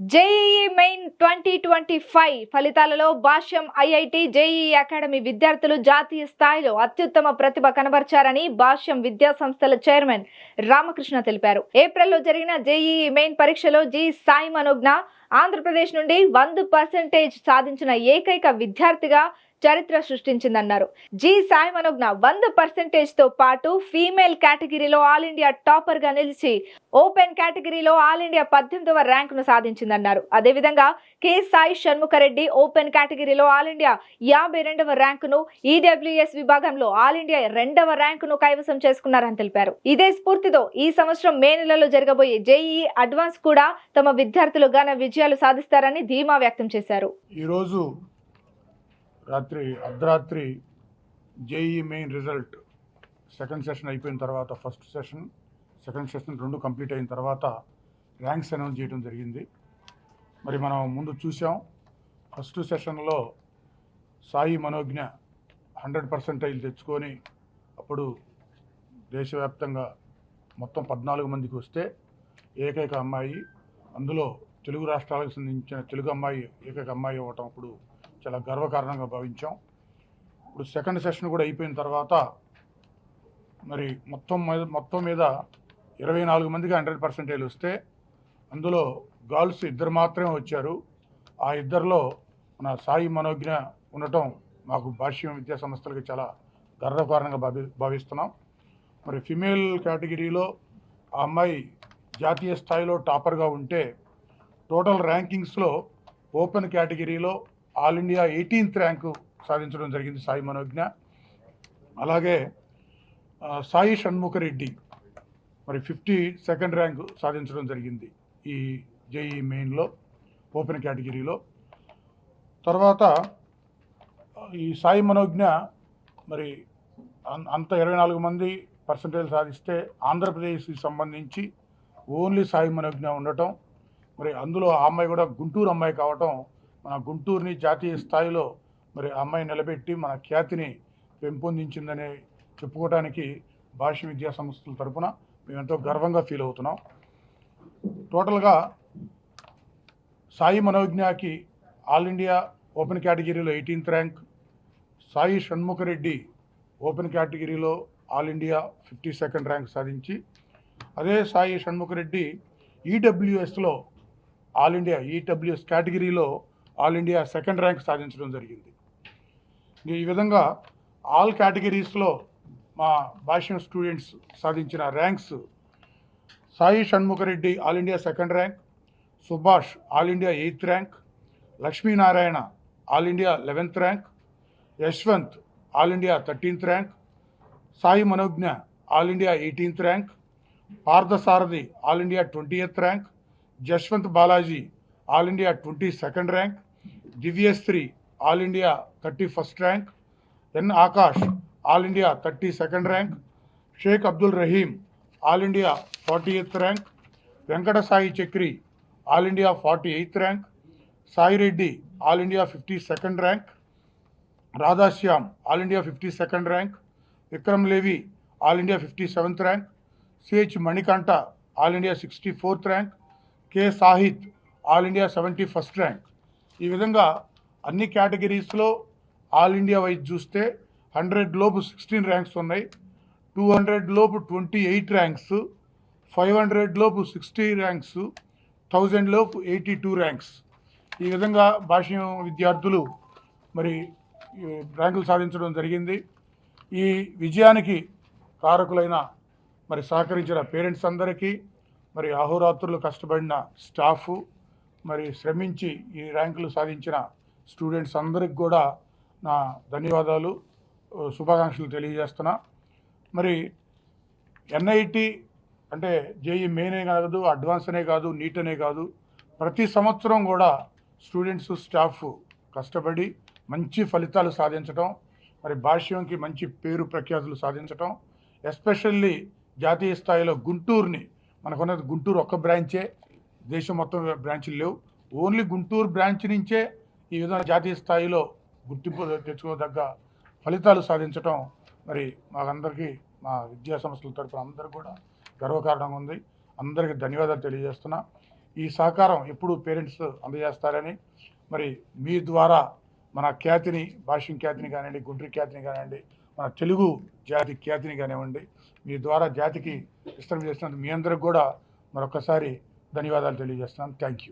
JEE main twenty twenty five ఫలితాలలో Bhashyam IIT JEE academy విద్యార్థులు జాతీయ స్థాయిలో అత్యుత్తమ ప్రతిభ కనబర్చారని భాష్యం విద్యా సంస్థల చైర్మన్ రామకృష్ణ తెలిపారు. ఏప్రిల్లో జరిగిన జేఈఈ మెయిన్ పరీక్షలో జి సాయి మనోజ్ఞ ఆంధ్రప్రదేశ్ నుండి వంద పర్సెంటేజ్ సాధించిన ఏకైక విద్యార్థిగా చరిత్ర సృష్టించిందన్నారు. జి సాయి మనోజ్ఞ వంద పర్సెంటేజ్తో పాటు ఫీమేల్ కేటగిరీలో ఆల్ ఇండియా టాపర్గా నిలిచి ఓపెన్ కేటగిరీలో ఆల్ ఇండియా పద్దెనిమిదవ ర్యాంకును సాధించిందన్నారు. అదేవిధంగా కె సాయి షణ్ముఖరెడ్డి ఓపెన్ కేటగిరీలో ఆల్ ఇండియా యాభై రెండవ ర్యాంకును ఈడబ్ల్యూఎస్ విభాగంలో ఆల్ ఇండియా రెండవ ర్యాంకును కైవసం చేసుకున్నారని తెలిపారు. ఇదే స్ఫూర్తితో ఈ సంవత్సరం మే నెలలో జరగబోయే జేఈ అడ్వాన్స్ కూడా తమ విద్యార్థులు ఘన విజయాలు సాధిస్తారని ధీమా వ్యక్తం చేశారు. ఈరోజు రాత్రి అర్ధరాత్రి JE main result second session అయిపోయిన తర్వాత ఫస్ట్ సెషన్ సెకండ్ సెషన్ రెండు కంప్లీట్ అయిన తర్వాత ర్యాంక్స్ అనౌన్స్ చేయడం జరిగింది. మరి మనం ముందు చూసాం ఫస్ట్ సెషన్లో సాయి మనోజ్ఞ హండ్రెడ్ పర్సెంటైల్ తెచ్చుకొని అప్పుడు దేశవ్యాప్తంగా మొత్తం పద్నాలుగు మందికి వస్తే ఏకైక అమ్మాయి అందులో తెలుగు రాష్ట్రాలకు సంబంధించిన తెలుగు అమ్మాయి ఏకైక అమ్మాయి అవ్వటం అప్పుడు చాలా గర్వకారణంగా భావించాం. ఇప్పుడు సెకండ్ సెషన్ కూడా అయిపోయిన తర్వాత మరి మొత్తం మీద మొత్తం మీద ఇరవై నాలుగు మందికి హండ్రెడ్ పర్సెంటేజ్ వస్తే అందులో గర్ల్స్ ఇద్దరు మాత్రమే వచ్చారు. ఆ ఇద్దరిలో మన సాయి మనోజ్ఞ ఉండటం మాకు భాష్యం విద్యా సంస్థలకి చాలా గర్వకారణంగా భావి భావిస్తున్నాం. మరి ఫిమేల్ కేటగిరీలో ఆ అమ్మాయి జాతీయ స్థాయిలో టాపర్గా ఉంటే టోటల్ ర్యాంకింగ్స్లో ఓపెన్ కేటగిరీలో ఆల్ ఇండియా ఎయిటీన్త్ ర్యాంకు సాధించడం జరిగింది సాయి మనోజ్ఞ. అలాగే సాయి షణ్ముఖరెడ్డి మరి ఫిఫ్టీ సెకండ్ ర్యాంకు సాధించడం జరిగింది ఈ జేఈ మెయిన్లో ఓపెన్ కేటగిరీలో. తర్వాత ఈ సాయి మనోజ్ఞ మరి అన్- అంత ఇరవై నాలుగు మంది పర్సంటేజ్ సాధిస్తే ఆంధ్రప్రదేశ్కి సంబంధించి ఓన్లీ సాయి మనోజ్ఞ ఉండటం మరి అందులో ఆ అమ్మాయి కూడా గుంటూరు అమ్మాయి కావటం మన గుంటూరుని జాతీయ స్థాయిలో మరి అమ్మాయి నిలబెట్టి మన ఖ్యాతిని పెంపొందించిందని చెప్పుకోవడానికి భాష విద్యా సంస్థల తరపున మేము ఎంతో గర్వంగా ఫీల్ అవుతున్నాం. టోటల్గా సాయి మనోజ్ఞకి ఆల్ ఇండియా ఓపెన్ కేటగిరీలో eighteenth rank Sai Shanmukha Reddy open కేటగిరీలో all India fifty second rank సాధించి అదే సాయి షణ్ముఖరెడ్డి ఈడబ్ల్యూఎస్లో ఆల్ ఇండియా ఈడబ్ల్యూఎస్ కేటగిరీలో ఆల్ ఇండియా సెకండ్ ర్యాంక్ సాధించడం జరిగింది. ఈ విధంగా ఆల్ కేటగిరీస్లో మా భాష్యం స్టూడెంట్స్ సాధించిన ranks Sai Shanmukha Reddy all India second rank Subhash all India eighth rank Lakshminarayana all India eleventh rank Yashwanth all India thirteenth rank Sai Manogna all India eighteenth rank Parthasarathi all India twentieth rank Jashwant Balaji all India twenty second rank Divyasri all India thirty first rank N Akash all India thirty second rank Sheikh Abdul Rahim all India forty eighth rank Venkata Sai Chakri all India forty eighth rank Sai Reddy all India fifty second rank Radhashyam all India fifty second rank Vikram Levi all India fifty seventh rank CH Manikanta all India sixty fourth rank K Sahith all India seventy first rank ఈ విధంగా అన్ని కేటగిరీస్లో all India wise చూస్తే hundred లోపు sixteen ranks ఉన్నాయి. Two hundred లోపు twenty eight ranks five hundred లోపు sixty ranks thousand లోపు ఎయిటీ టూ ర్యాంక్స్. ఈ విధంగా భాష్యం విద్యార్థులు మరి ర్యాంకులు సాధించడం జరిగింది. ఈ విజయానికి కారకులైన మరి సహకరించిన పేరెంట్స్ అందరికీ మరి అహోరాత్రులు కష్టపడిన స్టాఫ్ మరి శ్రమించి ఈ ర్యాంకులు సాధించిన స్టూడెంట్స్ అందరికి కూడా నా ధన్యవాదాలు శుభాకాంక్షలు తెలియజేస్తున్నా. మరి ఎన్ఐటి అంటే జేఈ మెయినే కాదు అడ్వాన్స్ అనే కాదు నీట్ అనే కాదు ప్రతి సంవత్సరం కూడా స్టూడెంట్స్ స్టాఫ్ కష్టపడి మంచి ఫలితాలు సాధించడం మరి భాష్యంకి మంచి పేరు ప్రఖ్యాతులు సాధించడం ఎస్పెషల్లీ జాతీయ స్థాయిలో గుంటూరుని మనకున్నది గుంటూరు ఒక్క బ్రాంచే దేశం మొత్తం బ్రాంచ్లు లేవు. ఓన్లీ గుంటూరు బ్రాంచ్ నుంచే ఈ విధంగా జాతీయ స్థాయిలో గుర్తింపు తెచ్చుకోదగ్గ ఫలితాలు సాధించడం మరి మాకందరికీ మా విద్యా సంస్థల తరపున అందరికీ కూడా గర్వకారణంగా ఉంది. అందరికీ ధన్యవాదాలు తెలియజేస్తున్నా. ఈ సహకారం ఎప్పుడు పేరెంట్స్ అందజేస్తారని మరి మీ ద్వారా మన ఖ్యాతిని భాష్యం ఖ్యాతిని కానివ్వండి గుంటూరు ఖ్యాతిని కానివ్వండి మన తెలుగు జాతి ఖ్యాతిని కానివ్వండి మీ ద్వారా జాతికి విస్తరణ చేసినందుకు మీ అందరికి కూడా మరొకసారి ధన్యవాదాలు తెలియజేస్తున్నాను థ్యాంక్ యూ